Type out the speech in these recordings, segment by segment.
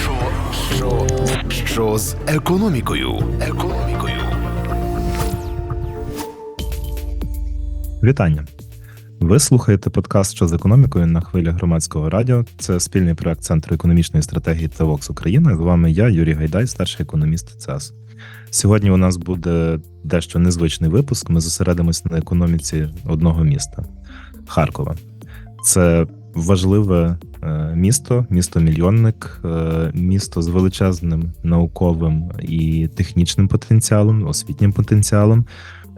Що, що, що з економікою? Економікою. Вітання. Ви слухаєте подкаст що з економікою на хвилі громадського радіо. Це спільний проект Центру економічної стратегії та ВОКС Україна. З вами я, Юрій Гайдай, старший економіст ЦЕС. Сьогодні у нас буде дещо незвичний випуск. Ми зосередимось на економіці одного міста Харкова. Це важливе е, місто, місто-мільйонник, е, місто з величезним науковим і технічним потенціалом, освітнім потенціалом.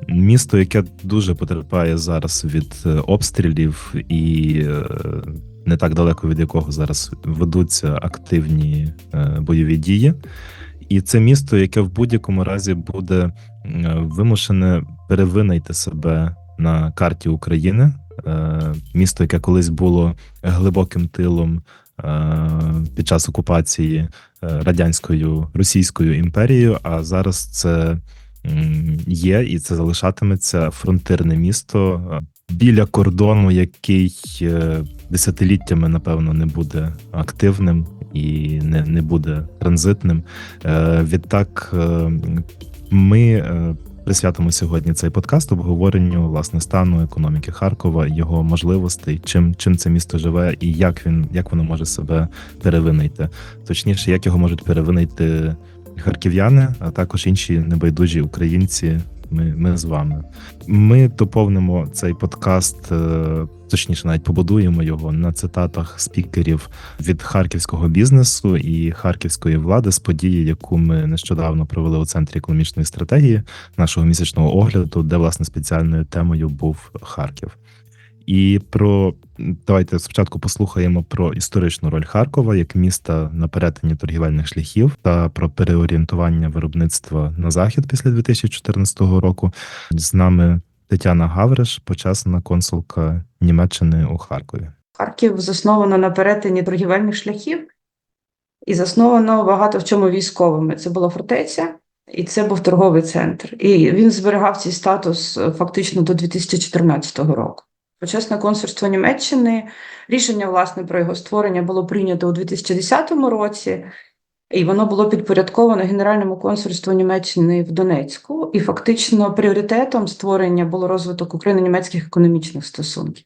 Місто, яке дуже потерпає зараз від е, обстрілів, і не так далеко від якого зараз ведуться активні бойові дії. І це місто, яке в будь-якому разі буде вимушене перевинайти себе на карті України. Е, Місто, яке колись було глибоким тилом е, під час окупації е, радянською Російською імперією, а зараз це є, і це залишатиметься фронтирне місто біля кордону, який десятиліттями, напевно, не буде активним і не, не буде транзитним. Відтак, ми присвятимо сьогодні цей подкаст обговоренню власне стану економіки Харкова, його можливостей, чим чим це місто живе, і як він як воно може себе перевинити. Точніше, як його можуть перевинити харків'яни, а також інші небайдужі українці. Ми, ми з вами. Ми доповнимо цей подкаст, е, точніше, навіть побудуємо його на цитатах спікерів від харківського бізнесу і харківської влади з події, яку ми нещодавно провели у центрі економічної стратегії нашого місячного огляду, де власне спеціальною темою був Харків. І про давайте спочатку послухаємо про історичну роль Харкова як міста на перетині торгівельних шляхів та про переорієнтування виробництва на захід після 2014 року. З нами Тетяна Гавриш, почесна консулка Німеччини у Харкові. Харків засновано на перетині торгівельних шляхів і засновано багато в чому військовими. Це була фортеця, і це був торговий центр. І він зберігав цей статус е, фактично до 2014 року. Почесне консульство Німеччини рішення власне про його створення було прийнято у 2010 році, і воно було підпорядковано Генеральному консульству Німеччини в Донецьку. І фактично пріоритетом створення було розвиток україно-німецьких економічних стосунків.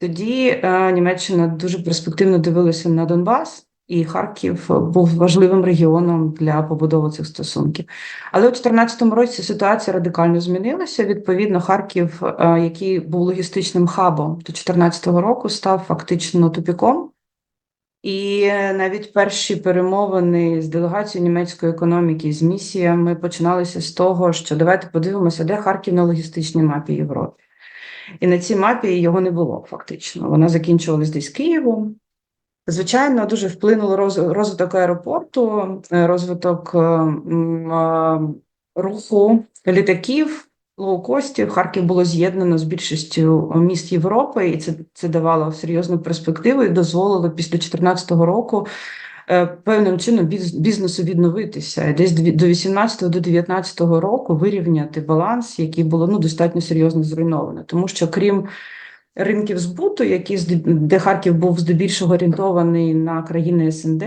Тоді е, Німеччина дуже перспективно дивилася на Донбас, і Харків був важливим регіоном для побудови цих стосунків. Але у 2014 році ситуація радикально змінилася. Відповідно, Харків, е, який був логістичним хабом до 2014 року, став фактично тупіком. І навіть перші перемовини з делегацією німецької економіки з місіями починалися з того, що давайте подивимося, де Харків на логістичній мапі Європи. І на цій мапі його не було фактично. Вона закінчувалась десь Києвом. Звичайно, дуже вплинуло роз- розвиток аеропорту, е, розвиток е, е, руху літаків, лоукостів. Харків було з'єднано з більшістю міст Європи, і це, це давало серйозну перспективу і дозволило після 2014 року певним чином біз- бізнесу відновитися. Десь до 18 до 19 року вирівняти баланс, який було ну, достатньо серйозно зруйновано. Тому що крім ринків збуту, які де Харків був здебільшого орієнтований на країни СНД,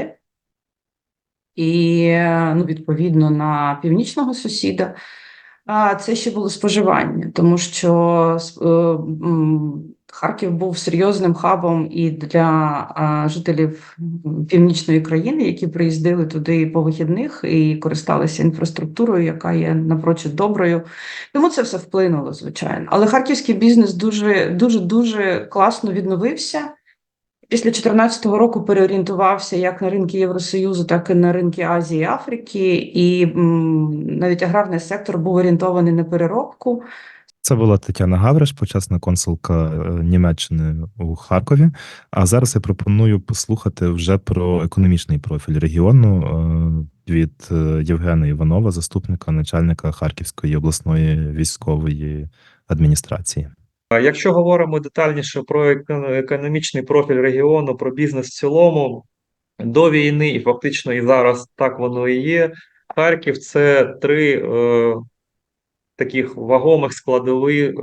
і ну, відповідно на північного сусіда. А це ще було споживання, тому що е, Харків був серйозним хабом і для жителів північної країни, які приїздили туди по вихідних і користалися інфраструктурою, яка є напрочуд доброю. Тому це все вплинуло, звичайно. Але харківський бізнес дуже дуже дуже класно відновився. Після 2014 року переорієнтувався як на ринки Євросоюзу, так і на ринки Азії і Африки, і м, навіть аграрний сектор був орієнтований на переробку. Це була Тетяна Гавриш, почесна консулка е, Німеччини у Харкові. А зараз я пропоную послухати вже про економічний профіль регіону е, від е, Євгена Іванова, заступника начальника Харківської обласної військової адміністрації. Якщо говоримо детальніше про економічний профіль регіону, про бізнес в цілому, до війни і фактично і зараз так воно і є. Харків це три таких вагомих складові е,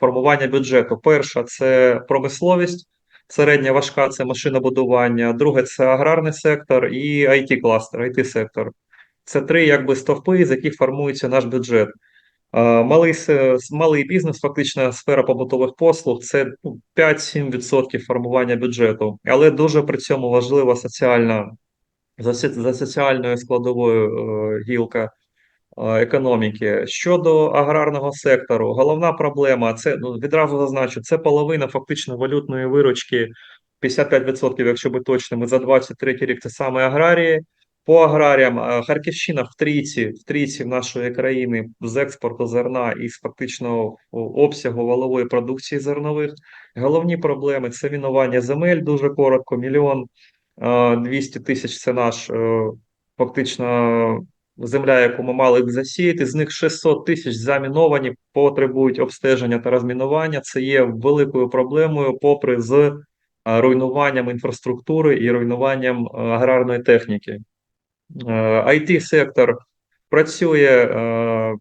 формування бюджету. Перша це промисловість, Середня важка це машинобудування, друге це аграрний сектор і it кластер, it сектор. Це три якби стовпи, з яких формується наш бюджет. Малий, малий бізнес, фактично сфера побутових послуг, це ну, 5-7% формування бюджету, але дуже при цьому важлива соціальна за, соціальною складовою е, гілка е, економіки. Щодо аграрного сектору, головна проблема це ну, відразу зазначу, це половина фактично валютної виручки, 55%, якщо бути точними, за 23 рік це саме аграрії. По аграріям е, Харківщина в трійці, в нашої країни з експорту зерна і з фактично обсягу валової продукції зернових. Головні проблеми це мінування земель, дуже коротко, мільйон е, 200 тисяч це наш е, фактично земля, яку ми мали б засіяти. З них 600 тисяч заміновані, потребують обстеження та розмінування. Це є великою проблемою, попри з е, руйнуванням інфраструктури і руйнуванням е, аграрної техніки. it сектор працює е,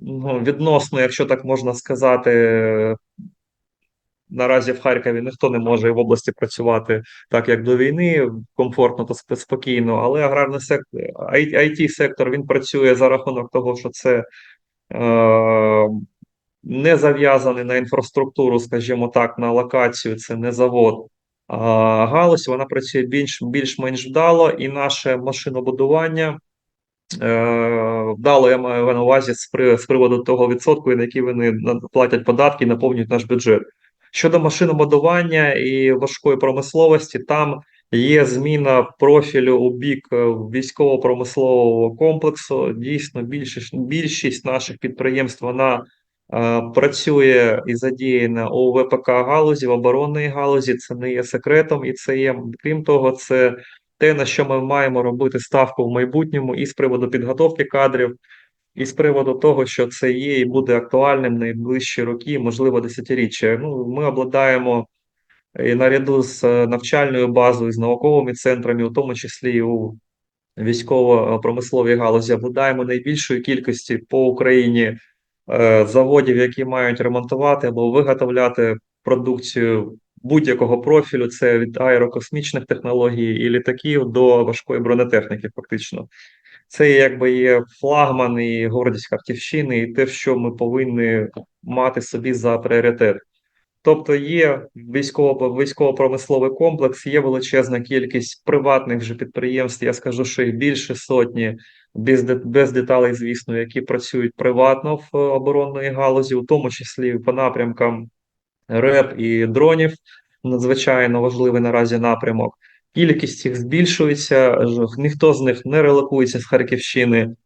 ну, відносно, якщо так можна сказати, наразі в Харкові ніхто не може в області працювати так, як до війни, комфортно та спокійно. Але аграрний сектор, it сектор він працює за рахунок того, що це е, не зав'язаний на інфраструктуру, скажімо так, на локацію, це не завод. А галузь вона працює більш, більш-менш вдало, і наше машинобудування е, вдало, я маю на увазі з, приводу того відсотку, на який вони платять податки і наповнюють наш бюджет. Щодо машинобудування і важкої промисловості, там є зміна профілю у бік е, військово-промислового комплексу. Дійсно, більшість, більшість наших підприємств вона е, працює і задіяна у ВПК галузі, в оборонній галузі. Це не є секретом, і це є крім того, це те, на що ми маємо робити ставку в майбутньому, і з приводу підготовки кадрів, і з приводу того, що це є і буде актуальним найближчі роки, можливо, десятиріччя. Ну, ми обладаємо і наряду з е, навчальною базою, з науковими центрами, у тому числі і у військово-промисловій галузі, обладаємо найбільшою кількості по Україні е, заводів, які мають ремонтувати або виготовляти продукцію будь-якого профілю. Це від аерокосмічних технологій і літаків до важкої бронетехніки, фактично. Це якби є флагман і гордість Харківщини, і те, що ми повинні мати собі за пріоритет. Тобто є військово військово-промисловий комплекс, є величезна кількість приватних вже підприємств. Я скажу, що їх більше сотні, без, без деталей, звісно, які працюють приватно в оборонної галузі, у тому числі по напрямкам РЕП і дронів. Надзвичайно важливий наразі напрямок. Кількість їх збільшується, ніхто з них не релокується з Харківщини.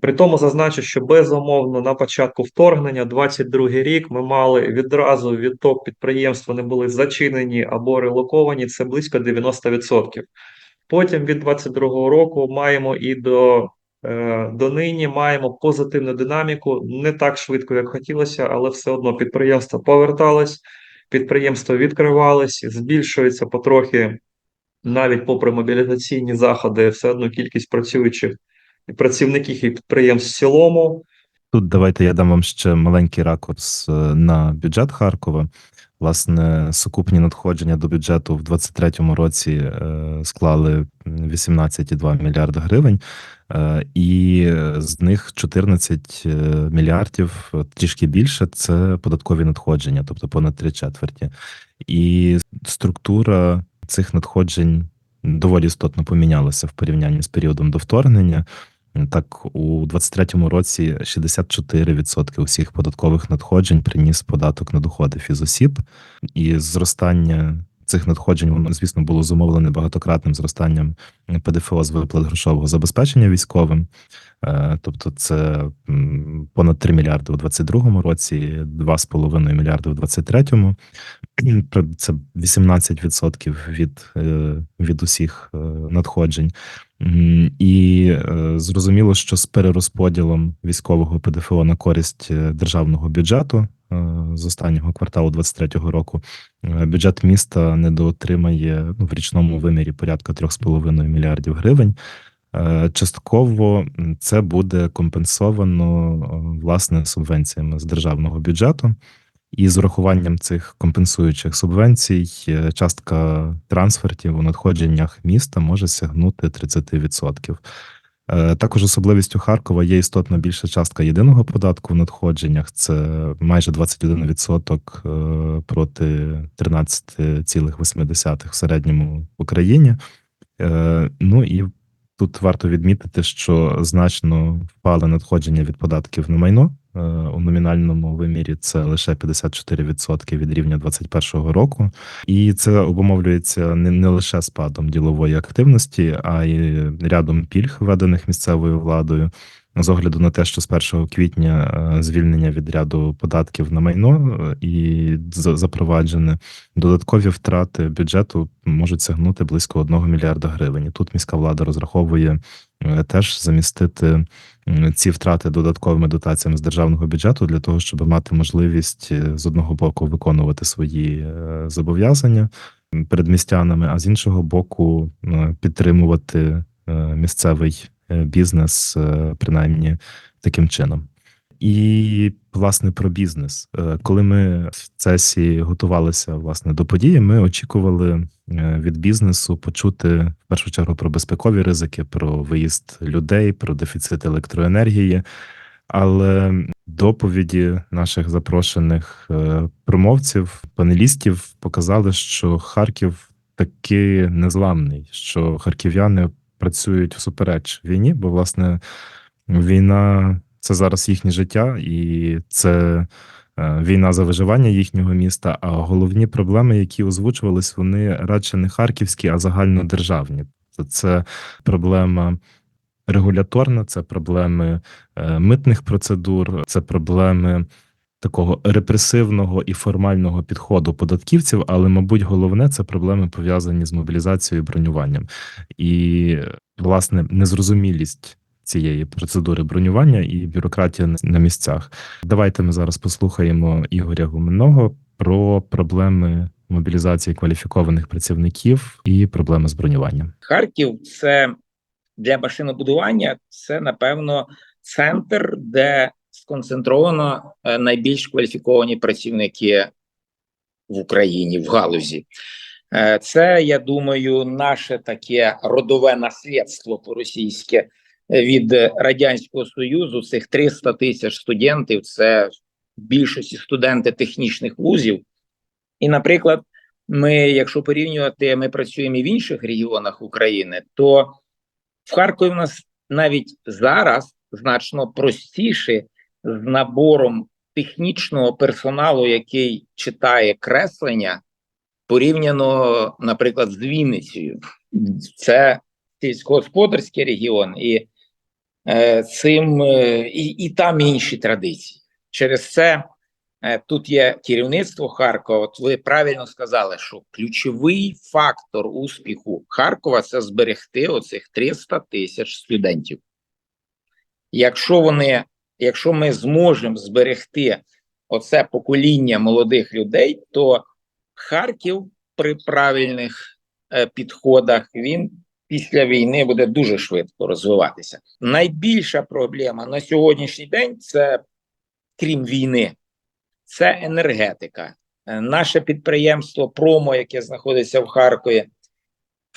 При тому зазначу, що безумовно на початку вторгнення, 22 рік, ми мали відразу відток підприємств, вони були зачинені або релоковані. Це близько 90%. Потім від 22 року маємо і до, е, до нині маємо позитивну динаміку, не так швидко, як хотілося, але все одно підприємства повертались, підприємства відкривались, збільшується потрохи, навіть попри мобілізаційні заходи, все одно кількість працюючих працівників і підприємств в цілому. Тут давайте я дам вам ще маленький ракурс е, на бюджет Харкова. Власне, сукупні надходження до бюджету в 2023 році е, склали 18,2 мільярда гривень, е, і з них 14 е, мільярдів, трішки більше, це податкові надходження, тобто понад три четверті. І структура цих надходжень доволі істотно помінялося в порівнянні з періодом до вторгнення. Так, у 23-му році 64% усіх податкових надходжень приніс податок на доходи фізосіб, і зростання цих надходжень, воно, звісно, було зумовлене багатократним зростанням ПДФО з виплат грошового забезпечення військовим. Е, Тобто, це понад 3 мільярди у 22-му році, 2,5 мільярди у 23-му. Це 18% від, е, від усіх е, надходжень. І е, зрозуміло, що з перерозподілом військового ПДФО на користь е, державного бюджету е, з останнього кварталу 23-го року бюджет міста недоотримає ну, в річному вимірі порядка 3,5 мільярдів гривень. Частково це буде компенсовано власне субвенціями з державного бюджету. І з урахуванням цих компенсуючих субвенцій, е, частка трансфертів у надходженнях міста може сягнути 30%. Е, Також особливістю Харкова є істотно більша частка єдиного податку в надходженнях. Це майже 21% е, проти 13,8% в середньому в Україні. Ну і тут варто відмітити, що значно впали надходження від податків на майно. Е, У номінальному вимірі це лише 54% від рівня 2021 року, і це обумовлюється не, не лише спадом ділової активності, а й рядом пільг, введених місцевою владою. З огляду на те, що з 1 квітня е, звільнення від ряду податків на майно е, і запроваджене додаткові втрати бюджету можуть сягнути близько 1 мільярда гривень. Тут міська влада розраховує теж замістити ці втрати додатковими дотаціями з державного бюджету для того, щоб мати можливість е, з одного боку виконувати свої е, зобов'язання перед містянами, а з іншого боку е, підтримувати е, місцевий е, бізнес, е, принаймні таким чином. І власне про бізнес. Е, Коли ми в цесі готувалися власне до події, ми очікували е, від бізнесу почути в першу чергу про безпекові ризики, про виїзд людей, про дефіцит електроенергії. Але доповіді наших запрошених е, промовців, панелістів показали, що Харків таки незламний, що харків'яни працюють всупереч війні, бо власне війна це зараз їхнє життя, і це е, війна за виживання їхнього міста. А головні проблеми, які озвучувались, вони радше не харківські, а загальнодержавні. Це- проблема регуляторна, це проблеми е, митних процедур, це проблеми. Такого репресивного і формального підходу податківців, але, мабуть, головне це проблеми пов'язані з мобілізацією і бронюванням, і власне незрозумілість цієї процедури бронювання і бюрократія на- місцях. Давайте ми зараз послухаємо Ігоря Гуменного про проблеми мобілізації кваліфікованих працівників і проблеми з бронюванням. Харків це для машинобудування, це напевно центр, де сконцентровано е, найбільш кваліфіковані працівники в Україні в галузі. Е, Це, я думаю, наше таке родове наслідство по-російськи е, від Радянського Союзу. Цих 300 тисяч студентів це більшості студенти технічних вузів. І, наприклад, ми, якщо порівнювати, ми працюємо і в інших регіонах України, то в Харкові в нас навіть зараз значно простіше з набором технічного персоналу, який читає креслення, порівняно, наприклад, з Вінницею. Це сільськогосподарський регіон, і цим е, і, і там інші традиції. Через це е, тут є керівництво Харкова. От ви правильно сказали, що ключовий фактор успіху Харкова це зберегти оцих 300 тисяч студентів. Якщо вони, якщо ми зможемо зберегти оце покоління молодих людей, то Харків при правильних е, підходах він після війни буде дуже швидко розвиватися. Найбільша проблема на сьогоднішній день це крім війни, це енергетика. Е, Наше підприємство Промо, яке знаходиться в Харкові,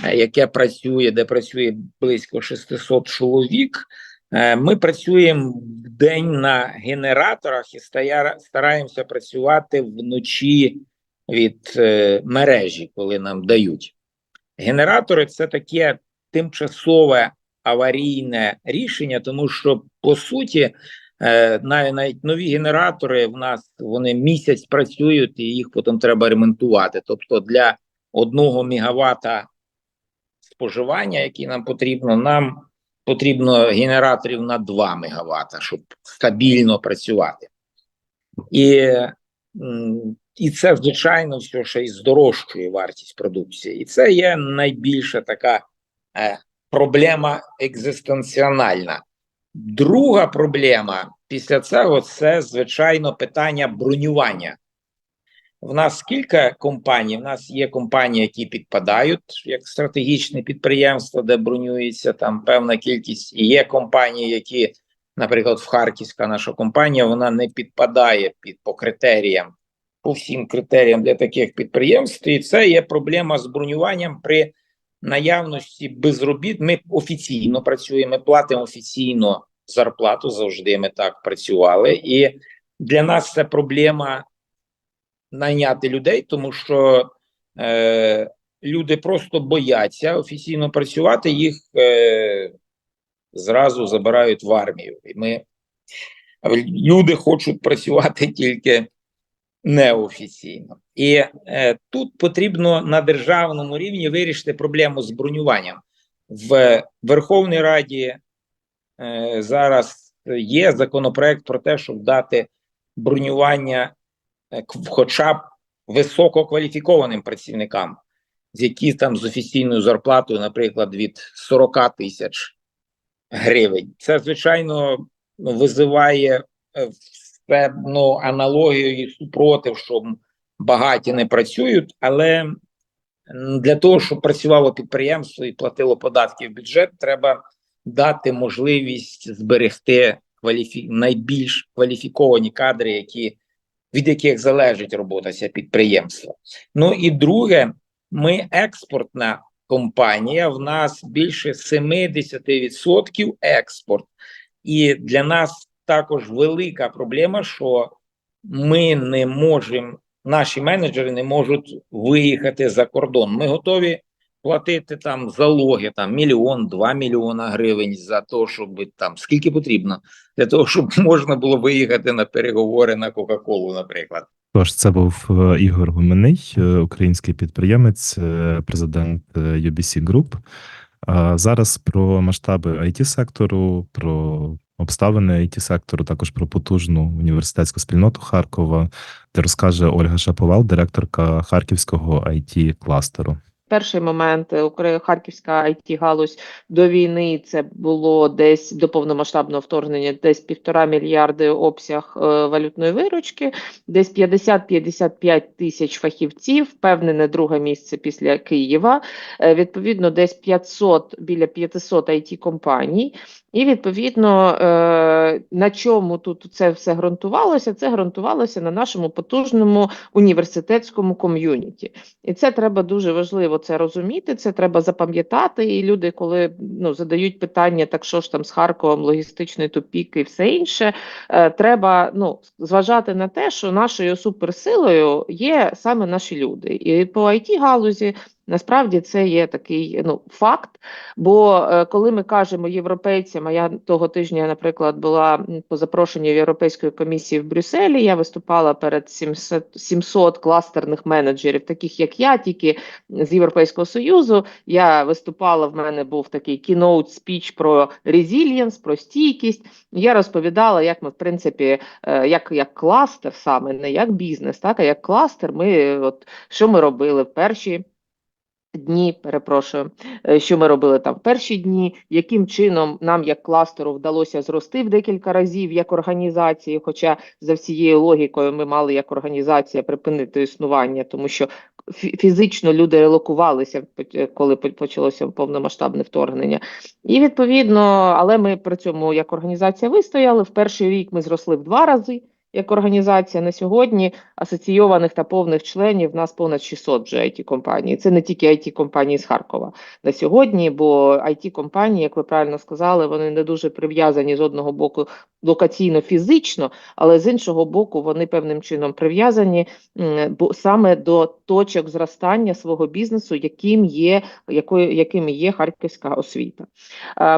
е, яке працює, де працює близько 600 чоловік. е, Ми працюємо в день на генераторах і стараємося працювати вночі від мережі, коли нам дають. Генератори це таке тимчасове аварійне рішення, тому що по суті е, навіть, навіть нові генератори в нас вони місяць працюють і їх потім треба ремонтувати. Тобто для одного мегаватта споживання, які нам потрібно, нам потрібно генераторів на 2 мегаватта, щоб стабільно працювати. І, і це, звичайно, все ще й здорожчує вартість продукції. І це є найбільша така е, проблема екзистенціональна. Друга проблема після цього це, звичайно, питання бронювання. В нас кілька компаній. В нас є компанії, які підпадають як стратегічне підприємство, де бронюється там певна кількість. І є компанії, які, наприклад, в Харківська наша компанія, вона не підпадає під по критеріям по всім критеріям для таких підприємств, і це є проблема з бронюванням при наявності безробіт. Ми офіційно працюємо, ми платимо офіційно зарплату. Завжди ми так працювали, і для нас це проблема найняти людей, тому що е, люди просто бояться офіційно працювати, їх е, зразу забирають в армію. І ми люди хочуть працювати тільки неофіційно. І е, тут потрібно на державному рівні вирішити проблему з бронюванням. В Верховній Раді е, зараз є законопроект про те, щоб дати бронювання е, хоча б висококваліфікованим працівникам, з які там з офіційною зарплатою, наприклад, від 40 тисяч гривень. Це, звичайно, визиває е, певну аналогію супротив, що багаті не працюють, але для того, щоб працювало підприємство і платило податки в бюджет, треба дати можливість зберегти кваліфі... найбільш кваліфіковані кадри, які від яких залежить робота цього підприємства. Ну і друге, ми експортна компанія. В нас більше 70% експорт, і для нас також велика проблема, що ми не можемо, наші менеджери не можуть виїхати за кордон. Ми готові платити там залоги, там мільйон, два мільйона гривень за те, щоб там скільки потрібно для того, щоб можна було виїхати на переговори на Кока-Колу, наприклад. Тож це був е, Ігор Гуменний, е, український підприємець, е, президент UBC Group. Зараз про масштаби it сектору, про обставини it сектору, також про потужну університетську спільноту Харкова, де розкаже Ольга Шаповал, директорка Харківського it кластеру. Перший момент е, Харківська it галузь до війни це було десь до повномасштабного вторгнення, десь півтора мільярди обсяг е, валютної виручки, десь 50-55 тисяч фахівців, впевнене друге місце після Києва. Е, Відповідно, десь 500 біля 500 it компаній. І відповідно е, на чому тут це все ґрунтувалося? Це ґрунтувалося на нашому потужному університетському ком'юніті. І це треба дуже важливо це розуміти. Це треба запам'ятати. І люди, коли ну задають питання, так що ж там з Харковом, логістичний тупік і все інше, е, треба ну зважати на те, що нашою суперсилою є саме наші люди. І по it галузі насправді це є такий ну факт. Бо е, коли ми кажемо європейцям, а я того тижня, наприклад, була по запрошенню Європейської комісії в Брюсселі, я виступала перед 700, 700 кластерних менеджерів, таких як я, тільки з Європейського Союзу. Я виступала, в мене був такий keynote спіч про resilience, про стійкість. Я розповідала, як ми, в принципі, е, як, як кластер саме, не як бізнес, так, а як кластер, ми, от, що ми робили в перші дні, перепрошую, е, що ми робили там в перші дні, яким чином нам як кластеру вдалося зрости в декілька разів як організації, хоча за всією логікою ми мали як організація припинити існування, тому що фізично люди релокувалися, коли почалося повномасштабне вторгнення. І відповідно, але ми при цьому як організація вистояли. В перший рік ми зросли в два рази. Як організація на сьогодні асоційованих та повних членів в нас понад 600 вже it компаній. Це не тільки it компанії з Харкова на сьогодні, бо it компанії, як ви правильно сказали, вони не дуже прив'язані з одного боку локаційно фізично, але з іншого боку, вони певним чином прив'язані бо саме до точок зростання свого бізнесу, яким є якою яким є харківська освіта.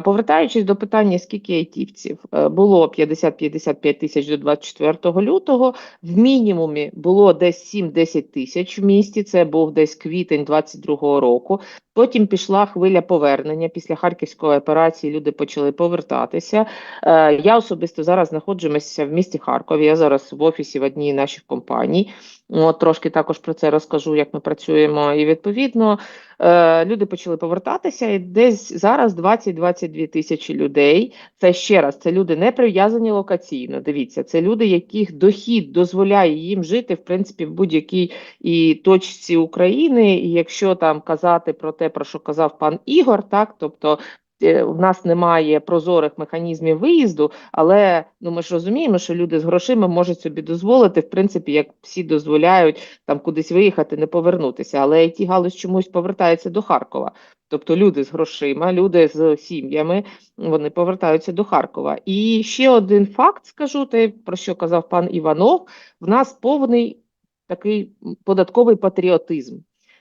Повертаючись до питання, скільки айтівців Е, було 50-55 тисяч до 24 лютого. В мінімумі було десь 7-10 тисяч в місті. Це був десь квітень 22 року. Потім пішла хвиля повернення. Після харківської операції люди почали повертатися. Е, Я особисто зараз знаходжуся в місті Харкові. Я зараз в офісі в одній наших компаній. От трошки також про це розкажу, як ми працюємо. І відповідно е, люди почали повертатися. І десь зараз 20-22 тисячі людей. Це ще раз, це люди не прив'язані локаційно. Дивіться, це люди, яких дохід дозволяє їм жити в принципі в будь-якій і точці України. І якщо там казати про те, про що казав пан Ігор, так тобто в нас немає прозорих механізмів виїзду, але ну ми ж розуміємо, що люди з грошима можуть собі дозволити, в принципі, як всі дозволяють там кудись виїхати, не повернутися. Але it галузь чомусь повертається до Харкова. Тобто люди з грошима, люди з сім'ями, вони повертаються до Харкова. І ще один факт скажу, те, про що казав пан Іванов, в нас повний такий податковий патріотизм.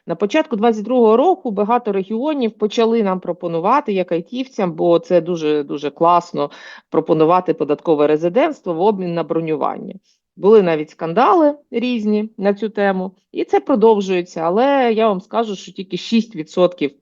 На початку 22-го року багато регіонів почали нам пропонувати як айтівцям, бо це дуже дуже класно пропонувати податкове резидентство в обмін на бронювання. Були навіть скандали різні на цю тему, і це продовжується. Але я вам скажу, що тільки 6%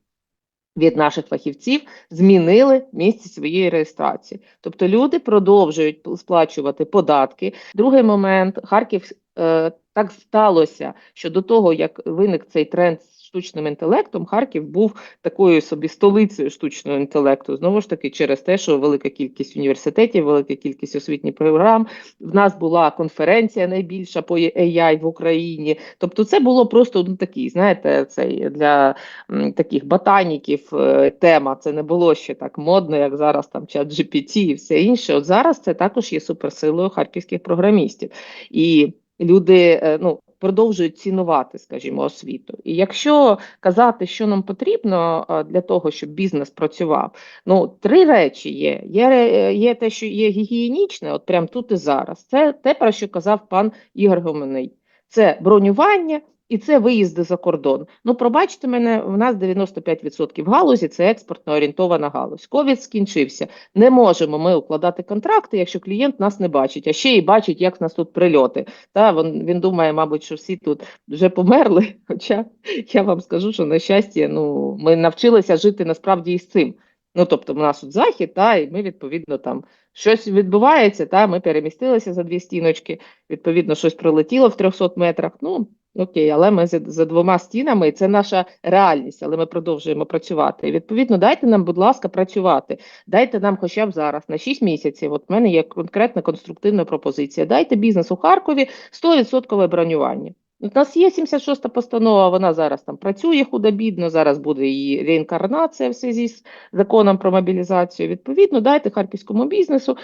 від наших фахівців змінили місце своєї реєстрації. Тобто люди продовжують сплачувати податки. Другий момент Харків е, так сталося, що до того як виник цей тренд з штучним інтелектом, Харків був такою собі столицею штучного інтелекту. Знову ж таки, через те, що велика кількість університетів, велика кількість освітніх програм. В нас була конференція найбільша по AI в Україні. Тобто, це було просто ну такий, знаєте, цей для м, таких ботаніків е, тема. Це не було ще так модно, як зараз там чат GPT і все інше. От зараз це також є суперсилою харківських програмістів. І люди е, ну, продовжують цінувати, скажімо, освіту. І якщо казати, що нам потрібно е, для того, щоб бізнес працював, ну три речі є. Є, є те, що є гігієнічне, от прямо тут і зараз. Це те, про що казав пан Ігор Гомоний. Це бронювання. І це виїзди за кордон. Ну, пробачте мене, в нас 95% галузі це експортно орієнтована галузь. Ковід скінчився. Не можемо ми укладати контракти, якщо клієнт нас не бачить, а ще й бачить, як в нас тут прильоти. Та він, він думає, мабуть, що всі тут вже померли. Хоча я вам скажу, що на щастя, ну ми навчилися жити насправді із цим. Ну, тобто, в нас тут захід, та і ми відповідно там щось відбувається. Та ми перемістилися за дві стіночки. Відповідно, щось прилетіло в 300 метрах. Ну окей, але ми за, двома стінами, і це наша реальність, але ми продовжуємо працювати. І відповідно, дайте нам, будь ласка, працювати. Дайте нам хоча б зараз на 6 місяців. От в мене є конкретна конструктивна пропозиція. Дайте бізнесу Харкові 100% бронювання. У нас є 76-та постанова, вона зараз там працює худо-бідно, зараз буде її реінкарнація в зв'язку з законом про мобілізацію. Відповідно, дайте харківському бізнесу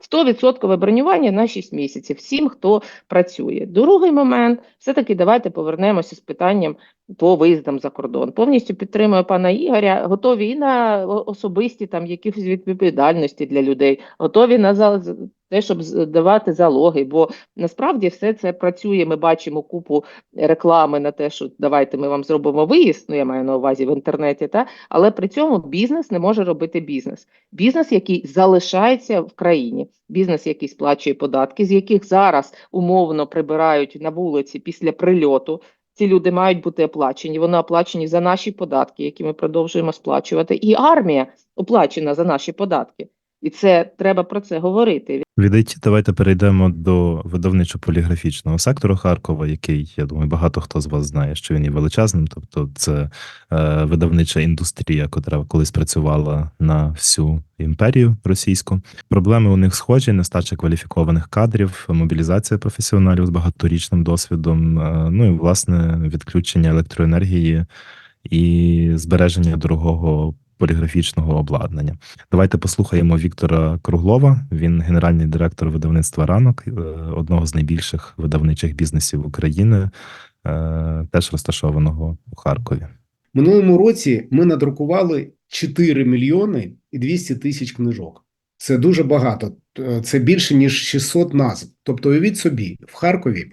100% бронювання на 6 місяців всім, хто працює. Другий момент, все-таки давайте повернемося з питанням по виїздам за кордон. Повністю підтримую пана Ігоря, готові і на особисті там якісь відповідальності для людей, готові на те, щоб давати залоги, бо насправді все це працює. Ми бачимо купу реклами на те, що давайте ми вам зробимо виїзд. Ну я маю на увазі в інтернеті, та але при цьому бізнес не може робити бізнес. Бізнес, який залишається в країні, бізнес, який сплачує податки, з яких зараз умовно прибирають на вулиці після прильоту. Ці люди мають бути оплачені. Вони оплачені за наші податки, які ми продовжуємо сплачувати. І армія оплачена за наші податки. І це треба про це говорити. Від IT давайте перейдемо до видавничо-поліграфічного сектору Харкова, який, я думаю, багато хто з вас знає, що він є величезним. Тобто, це е, видавнича індустрія, котра колись працювала на всю імперію російську. Проблеми у них схожі: нестача кваліфікованих кадрів, мобілізація професіоналів з багаторічним досвідом, е, ну і власне відключення електроенергії і збереження дорогого поліграфічного обладнання. Давайте послухаємо Віктора Круглова. Він генеральний директор видавництва ранок, е, одного з найбільших видавничих бізнесів України, е, теж розташованого у Харкові. Минулому році ми надрукували 4 мільйони і 200 тисяч книжок. Це дуже багато. Е, Це більше ніж 600 назв. Тобто, уявіть собі, в Харкові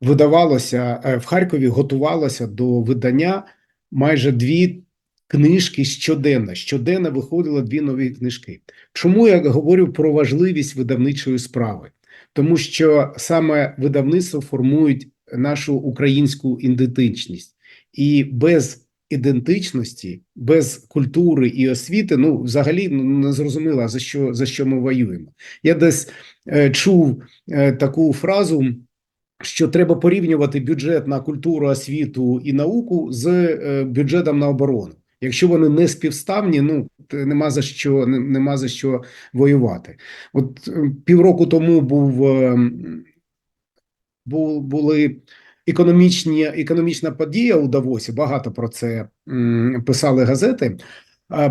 видавалося в Харкові готувалося до видання майже дві книжки щоденно. Щоденно виходило дві нові книжки. Чому я говорю про важливість видавничої справи? Тому що саме видавництво формують нашу українську ідентичність, і без ідентичності, без культури і освіти, ну взагалі ну, не зрозуміло, за що за що ми воюємо. Я десь е, чув е, таку фразу що треба порівнювати бюджет на культуру, освіту і науку з е, бюджетом на оборону. Якщо вони не співставні, ну нема за що нема за що воювати. От е, півроку тому був, е, м, бу- були економічні економічна подія у Давосі. Багато про це писали газети.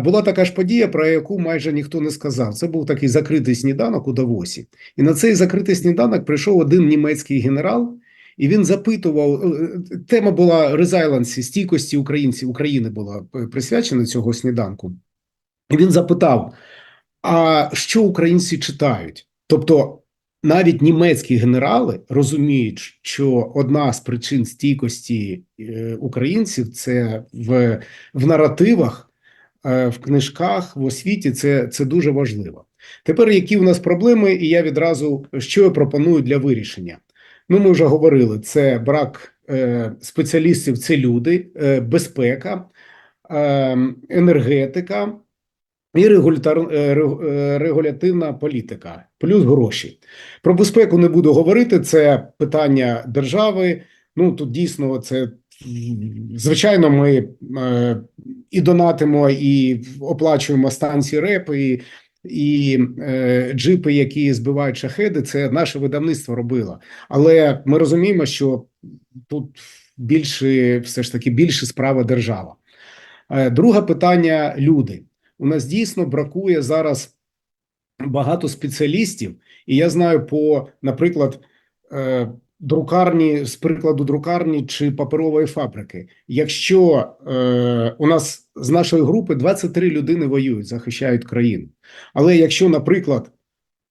Була така ж подія, про яку майже ніхто не сказав. Це був такий закритий сніданок у Давосі. І на цей закритий сніданок прийшов один німецький генерал, і він запитував. е, Тема була резайлансі, стійкості українців України була е, присвячена цього сніданку. І він запитав: а що українці читають? Тобто, навіть німецькі генерали розуміють, що одна з причин стійкості е, українців це в, в наративах, е, в книжках, в освіті. Це, це дуже важливо. Тепер які у нас проблеми, і я відразу що я пропоную для вирішення. Ну, ми вже говорили: це брак е, спеціалістів, це люди, е, безпека, е, енергетика і регулятор, е, е, регулятивна політика, плюс гроші. Про безпеку не буду говорити. Це питання держави. Ну тут дійсно це звичайно. Ми е, і донатимо, і оплачуємо станції РЕП, і, і е, джипи, які збивають шахеди. Це наше видавництво робило. Але ми розуміємо, що тут більше все ж таки більше справа держава. Е, Друге питання люди. У нас дійсно бракує зараз багато спеціалістів, і я знаю по, наприклад, е, друкарні з прикладу друкарні чи паперової фабрики. Якщо е, у нас з нашої групи 23 людини воюють, захищають країну. Але якщо, наприклад,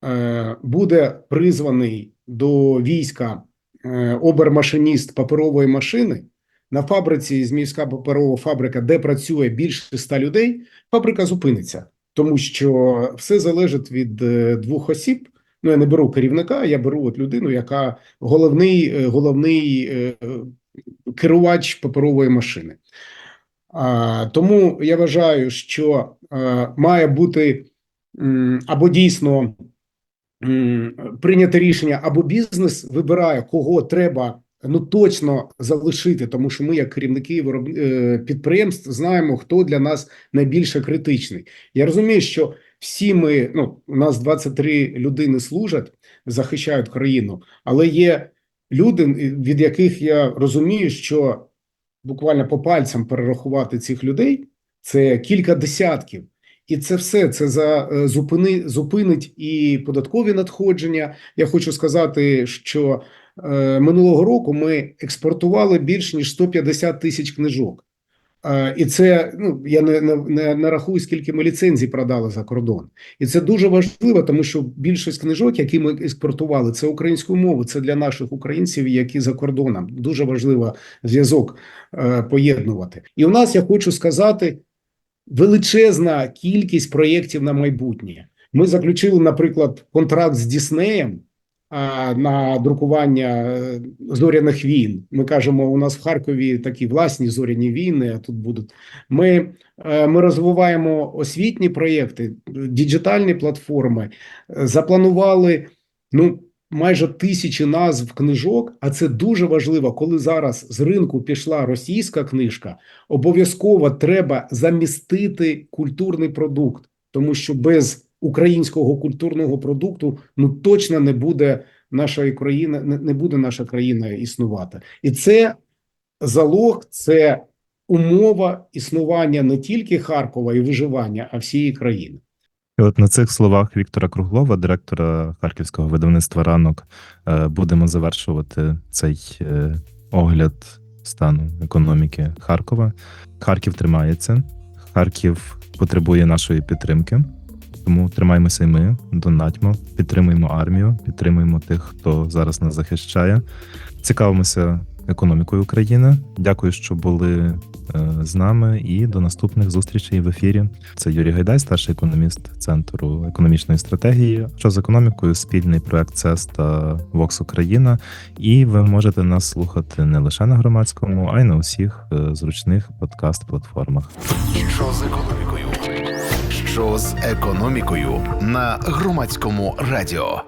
е, буде призваний до війська е, обермашиніст паперової машини, на фабриці Зміївська паперова фабрика, де працює більше ста людей, фабрика зупиниться, тому що все залежить від е, двох осіб. Ну, я не беру керівника, я беру от людину, яка головний, е, головний е, керувач паперової машини. А, тому я вважаю, що е, має бути або дійсно м, прийняти рішення, або бізнес вибирає, кого треба ну точно залишити, тому що ми, як керівники підприємств, знаємо, хто для нас найбільше критичний. Я розумію, що всі ми, ну, у нас 23 людини служать, захищають країну, але є люди, від яких я розумію, що буквально по пальцям перерахувати цих людей це кілька десятків. І це все це за е, зупини зупинить і податкові надходження. Я хочу сказати, що е, минулого року ми експортували більш ніж 150 тисяч книжок. І це ну я не, не, не, рахую, скільки ми ліцензій продали за кордон. І це дуже важливо, тому що більшість книжок, які ми експортували, це українською мовою. Це для наших українців, які за кордоном. Дуже важливо зв'язок е, поєднувати. І у нас я хочу сказати величезна кількість проєктів на майбутнє. Ми заключили, наприклад, контракт з Діснеєм на друкування е, зоряних війн. Ми кажемо, у нас в Харкові такі власні зоряні війни. А тут будуть ми, е, ми розвиваємо освітні проєкти, діджитальні платформи. Запланували ну. Майже тисячі назв книжок, а це дуже важливо, коли зараз з ринку пішла російська книжка. Обов'язково треба замістити культурний продукт, тому що без українського культурного продукту ну точно не буде нашої країни, не, буде наша країна існувати, і це залог, це умова існування не тільки Харкова і виживання, а всієї країни. І от на цих словах Віктора Круглова, директора харківського видавництва ранок, е, будемо завершувати цей е, огляд стану економіки Харкова. Харків тримається, Харків потребує нашої підтримки. Тому тримаємося і ми, донатьмо, підтримуємо армію, підтримуємо тих, хто зараз нас захищає. Цікавимося економікою України. Дякую, що були е, з нами, і до наступних зустрічей в ефірі. Це Юрій Гайдай, старший економіст Центру економічної стратегії. Що з економікою? Спільний проект ЦЕС та Vox Україна. І ви можете нас слухати не лише на громадському, а й на усіх е, зручних подкаст-платформах. Що з економікою? Що з економікою на громадському радіо?